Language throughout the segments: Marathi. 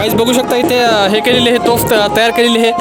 गाईज बघू शकता इथे हे केलेले हे तोफ तयार केलेली आहे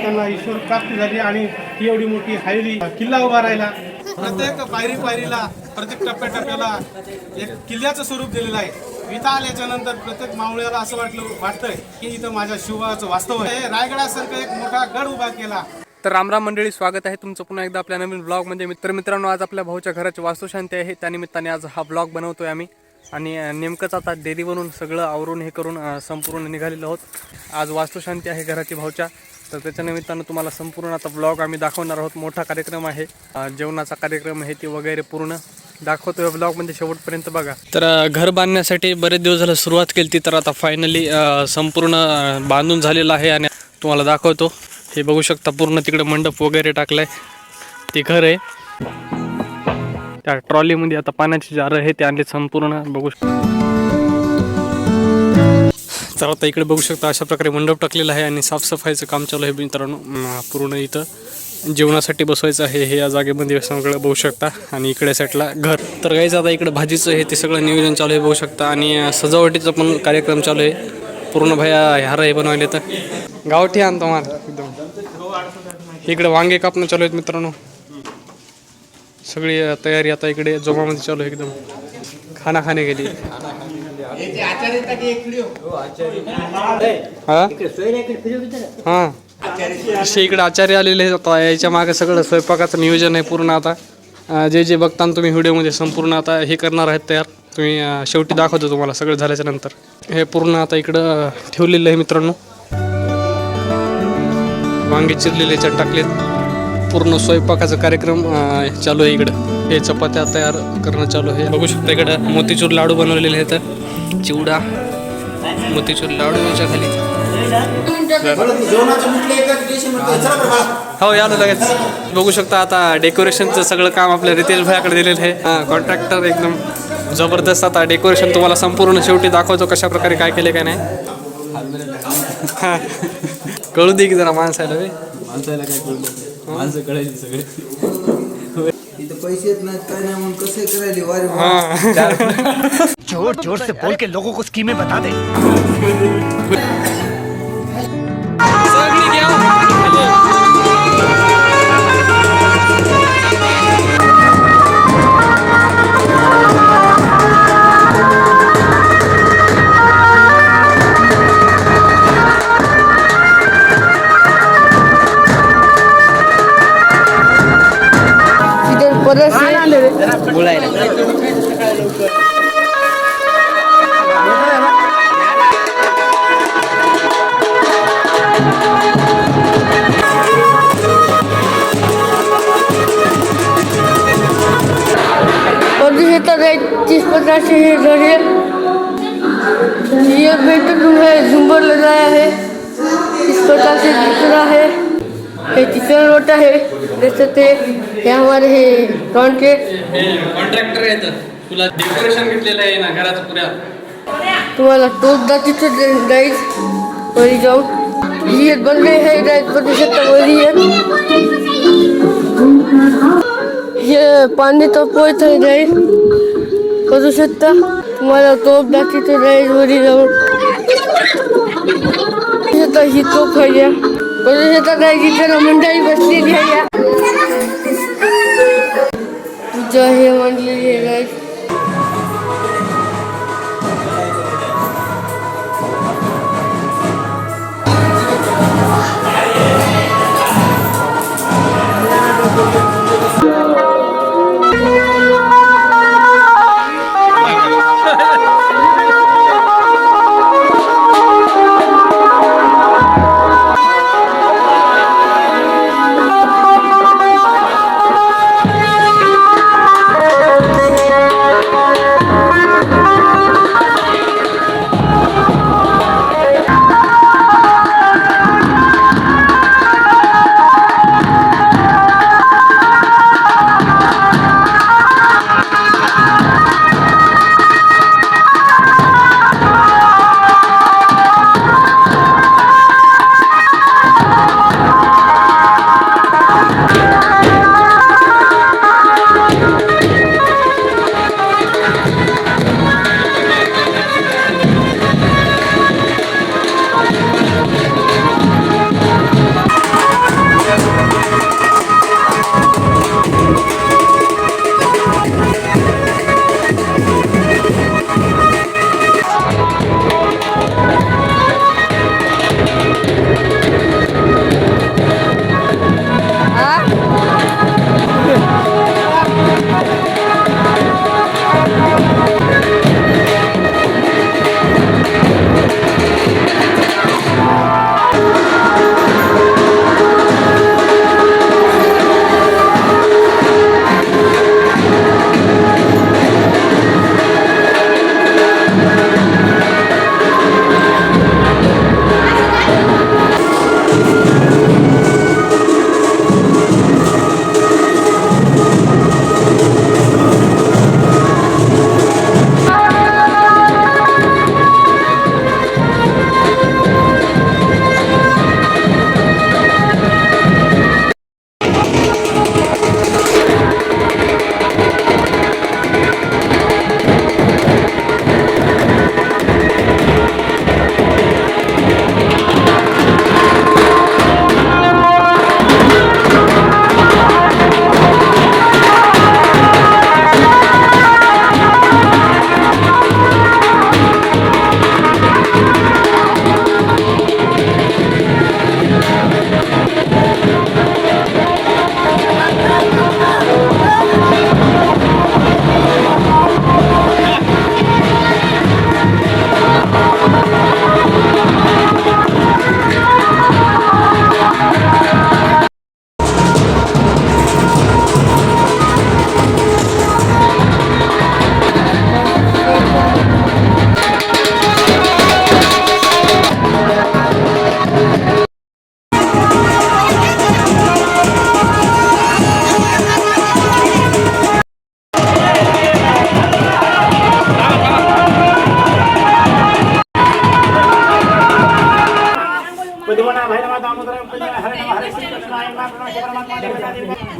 त्यांना ईश्वर प्राप्ती झाली आणि ही एवढी मोठी हायरी किल्ला उभा राहिला. प्रत्येक पायरी पायरीला प्रत्येक टप्प्याटप्प्याला एक किल्ल्याचं स्वरूप दिलेलं आहे. इथं आल्याच्यानंतर प्रत्येक मावळ्याला असं वाटलं वाटतंय की इथं माझ्या शिवाचं वास्तव आहे. रायगडासारखा एक मोठा गड उभा केला. तर रामराम मंडळी स्वागत आहे तुमचं पुन्हा एकदा आपल्या नवीन ब्लॉगमध्ये मित्र मित्रांनो आज आपल्या भाऊच्या घराची वास्तुशांती आहे. त्यानिमित्ताने आज हा ब्लॉग बनवतोय आम्ही. आणि नेमकंच आता डेअरीवरून सगळं आवरून हे करून संपूर्ण निघालेलो आहोत. आज वास्तुशांती आहे घराची भाऊच्या. तर त्याच्या निमित्तानं तुम्हाला संपूर्ण आता ब्लॉग आम्ही दाखवणार आहोत. मोठा कार्यक्रम आहे. जेवणाचा कार्यक्रम आहे ते वगैरे पूर्ण दाखवतो ब्लॉग ब्लॉगमध्ये शेवटपर्यंत बघा. तर घर बांधण्यासाठी बरेच दिवस झालं सुरुवात केली ती तर आता फायनली संपूर्ण बांधून झालेलं आहे आणि तुम्हाला दाखवतो. हे बघू शकता पूर्ण तिकडे मंडप वगैरे टाकलाय. ते घर आहे. त्या ट्रॉलीमध्ये आता पाण्याची जार आहे ते आणले संपूर्ण. बघू शकता तर आता इकडे बघू शकता अशा प्रकारे मंडप टाकलेला आहे आणि साफसफाईचं काम चालू आहे मित्रांनो पूर्ण इथं. जेवणासाठी बसवायचं आहे हे या जागेमध्ये सगळं बघू शकता. आणि इकडे साईडला घर. तर गाईच आता इकडे भाजीचं हे ते सगळं नियोजन चालू आहे बघू शकता. आणि सजावटीचं पण कार्यक्रम चालू आहे. पूर्ण भया हार हे बनवायले तर गावठी आणतो मला एकदम इकडे वांगे कापणं चालू आहेत मित्रांनो. सगळी तयारी आता इकडे जोमामध्ये चालू आहे एकदम. खाना खाणे गेली. हा? असे इकडे आचार्य आलेले आहेत आता. याच्या मागे सगळं स्वयंपाकाचं नियोजन आहे पूर्ण आता. जे जे बघता तुम्ही व्हिडिओमध्ये संपूर्ण आता हे करणार आहेत तयार. तुम्ही शेवटी दाखवतो तुम्हाला सगळं झाल्याच्यानंतर. हे पूर्ण आता इकडं ठेवलेलं आहे मित्रांनो. वांगे चिरलेले याच्यात टाकलेत. पूर्ण स्वयंपाकाचा कार्यक्रम चालू आहे इकडं. हे चपात्या तयार करणं चालू आहे. बघू शकता इकडं मोतीचूर लाडू बनवलेले आहेत. चिवडा मोतीचूर लाडू याच्या खाली. हो या लगेच. बघू शकता आता डेकोरेशनचं सगळं काम आपल्या रितेश भायाकडे दिलेलं आहे. कॉन्ट्रॅक्टर एकदम जबरदस्त आता डेकोरेशन तुम्हाला संपूर्ण शेवटी दाखवतो कशा प्रकारे काय केले काय नाही. कळू दे की जरा माणसाला बे. माणसाला काय कळलं माणसं कळायची सगळे इथं पैसे येत नाहीत काय नाही म्हणून कसे करायले वारे वा. हा. जोर जोर से बोल के लोगों को स्कीमें बता दे परत घ्या. आहे तीस पन्नासशे हे झाडे ये भेट है झुंबर लगाया तीस पचास चित्र आहे. हे चित्र रोट आहे. हैं ये हमारे है फ्रंट के हे कॉन्ट्रॅक्टर आहेत. तुला डेकोरेशन घेतलेलं आहे ना घराचं पुऱ्या. तुम्हाला तोच दाखवतो गाईज वरी जाऊन ये बनले है गाईज प्रदूषित वरी है हे पाणी तापवायचं आहे गाईज करू शकता तुम्हाला तोप दाखवतो गाईज वरी आता ही तोप आहे या करू शकता गाईज इथे मंडळी बसलेली आहे या पूजा हे मांडलेली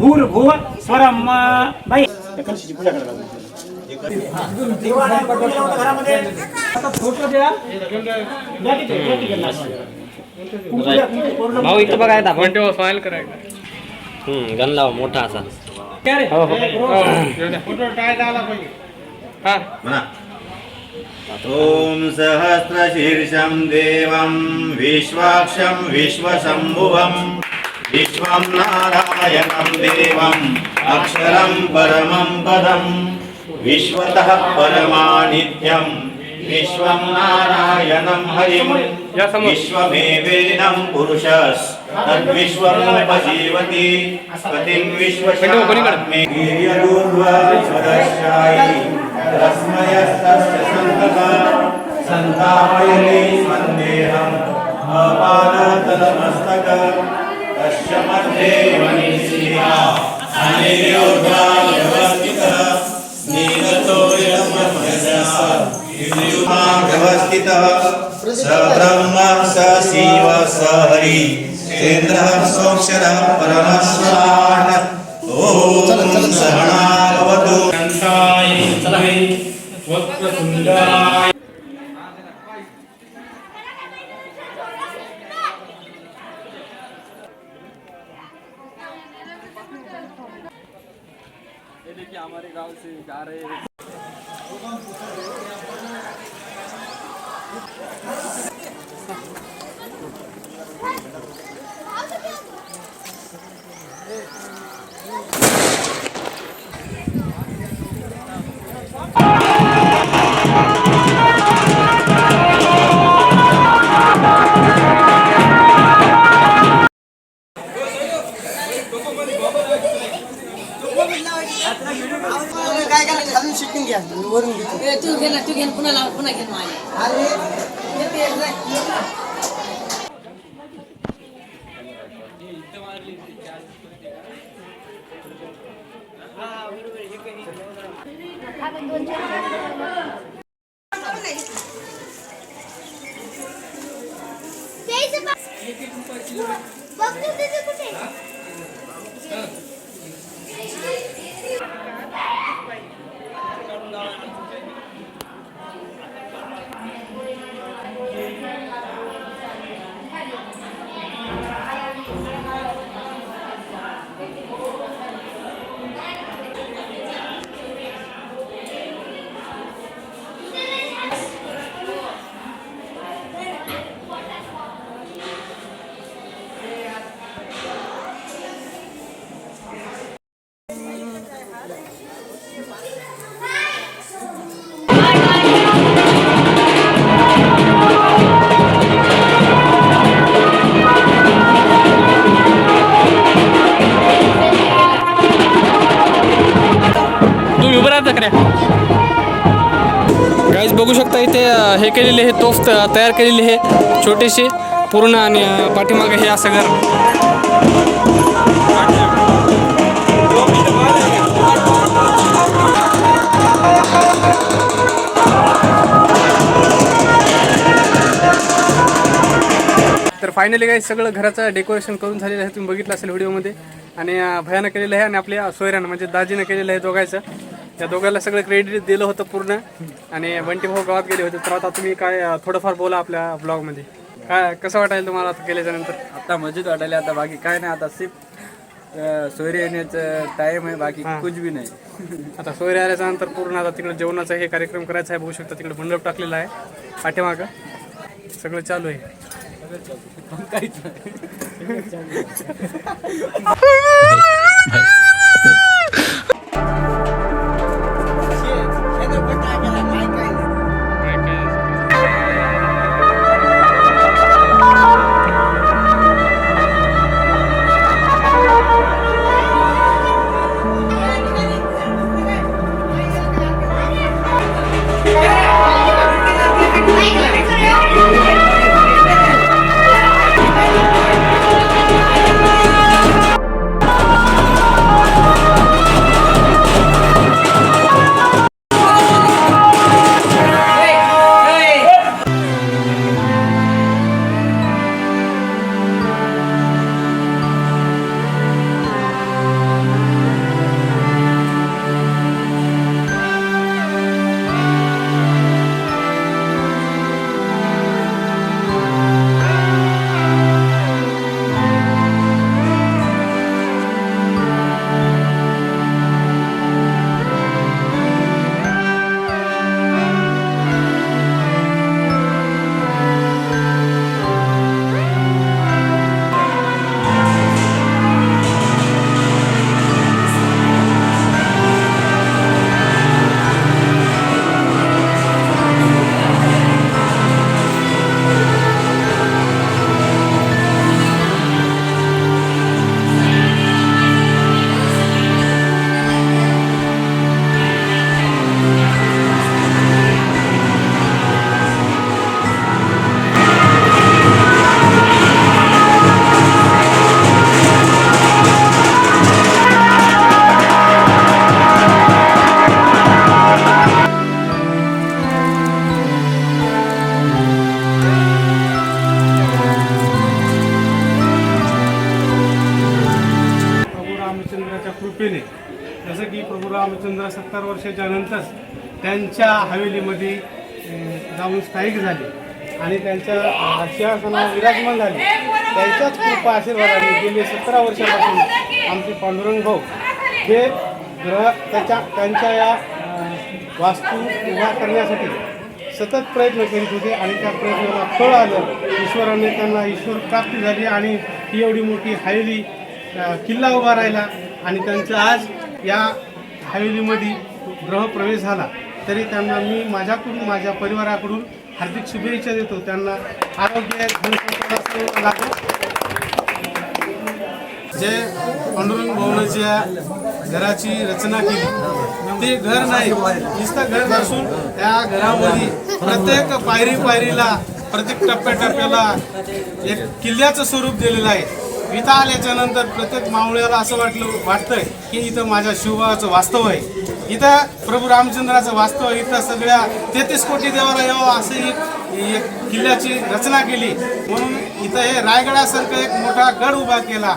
गाईज भूर्भुव स्वरम बाई कलशीची पूजा करायला भाऊ इथं बघा येतात पण तेव्हा गण लावा मोठा असा. आला पाहिजे हा ॐ सहस्रशीर्षं देवं विश्वाक्षं विश्वशम्भुवं विश्वं नारायणं देवम् अक्षरं परमं पदं विश्वतः परमानित्यं विश्वं नारायणं हरिं या समोर. विश्वमेवेदं पुरुषस् तद्विश्वमुपजीवति पतिं पेंडो कोणीकडे? विश्वशात्मे वीर्यदूर्ध्वसदस्यायि रश्मयस्तस्य सन्तता सन्तापयने सन्देहम् अपादतलमस्तक तस्यमध्ये मनीषिया अनिर्योगा व्यवस्थितः नीलतो देखिए हमारे गांव से जा रहे हैं। सोऽक्षरः परमस्वराट् ॐ सहना भवतु तू घे ना तू घे पुन्हा लाव पुन्हा घे ना आता इथे हे केलेले हे तोफ तयार केलेली हे छोटेसे पूर्ण आणि पाठीमागे हे असं घर. तर फायनली काही सगळं घराचं डेकोरेशन करून झालेलं आहे. तुम्ही बघितलं असेल व्हिडिओमध्ये. आणि भयानं केलेलं आहे. आणि आपल्या सोयऱ्यानं म्हणजे दाजीनं केलेलं आहे दोघायचं या दोघांना सगळं क्रेडिट दिलं होतं पूर्ण. आणि बंटी भाऊ गावात गेले होते. तर आता तुम्ही काय थोडंफार बोला आपल्या ब्लॉगमध्ये काय कसं वाटायला तुम्हाला आता केल्याच्यानंतर आता मजेत वाटायला. आता बाकी काय नाही. आता सिप सोयरे येण्याचं टाईम आहे. बाकी कुछ बी नाही. आता सोयरे आल्याच्यानंतर पूर्ण आता तिकडे जेवणाचा हे कार्यक्रम करायचा आहे. बघू शकता तिकडे मंडप टाकलेला आहे. पाठीमाग. सगळं चालू आहे. काहीच त्यांच्या हवेलीमध्ये जाऊन स्थायिक झाले. आणि त्यांच्या अं, सिंहासनावर विराजमान झाले. त्यांच्याच कृपा आशीर्वादाने गेले सतरा वर्षापासून आमचे पांडुरंग भाऊ. हे ग्रह त्याच्या त्यांच्या या वास्तू उभा करण्यासाठी सतत प्रयत्न करीत होते आणि त्या प्रयत्नाला फळ आलं. ईश्वराने त्यांना ईश्वर प्राप्ती झाली आणि ही एवढी मोठी हवेली किल्ला उभा राहिला आणि त्यांचा आज या हवेलीमध्ये ग्रहप्रवेश झाला. तरी त्यांना मी माझ्याकडून माझ्या परिवाराकडून हार्दिक शुभेच्छा देतो. त्यांना आरोग्य लागो जे पांडुरंग भवनाच्या घराची रचना केली ते घर नाही नुसतं घर नसून त्या घरामध्ये प्रत्येक पायरी पायरीला प्रत्येक टप्प्याटप्प्याला एक किल्ल्याचं स्वरूप दिलेलं आहे. इथं आल्याच्यानंतर प्रत्येक मावळ्याला असं वाटलं वाटतंय की इथं माझ्या शिवाचं वास्तव आहे. इथं प्रभू रामचंद्राचं वास्तव इथं सगळ्या तेहतीस कोटी देवाला यावं असं एक किल्ल्याची रचना केली. म्हणून इथं हे रायगडासारखं एक मोठा गड उभा केला.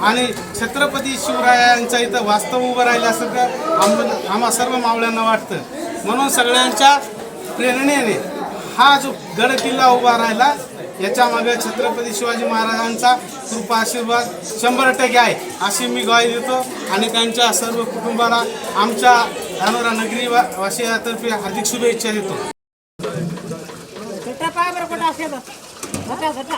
आणि छत्रपती शिवरायांचा इथं वास्तव उभं राहिल्यासारखं आम आम्हा सर्व मावळ्यांना वाटतं. म्हणून सगळ्यांच्या प्रेरणेने हा जो गड किल्ला उभा राहिला याच्यामागे छत्रपती शिवाजी महाराजांचा कृपा आशीर्वाद शंभर टक्के आहे. अशी मी ग्वाही देतो आणि त्यांच्या सर्व कुटुंबाला आमच्या धानोरा नगरी वा- हार्दिक शुभेच्छा देतो. झटा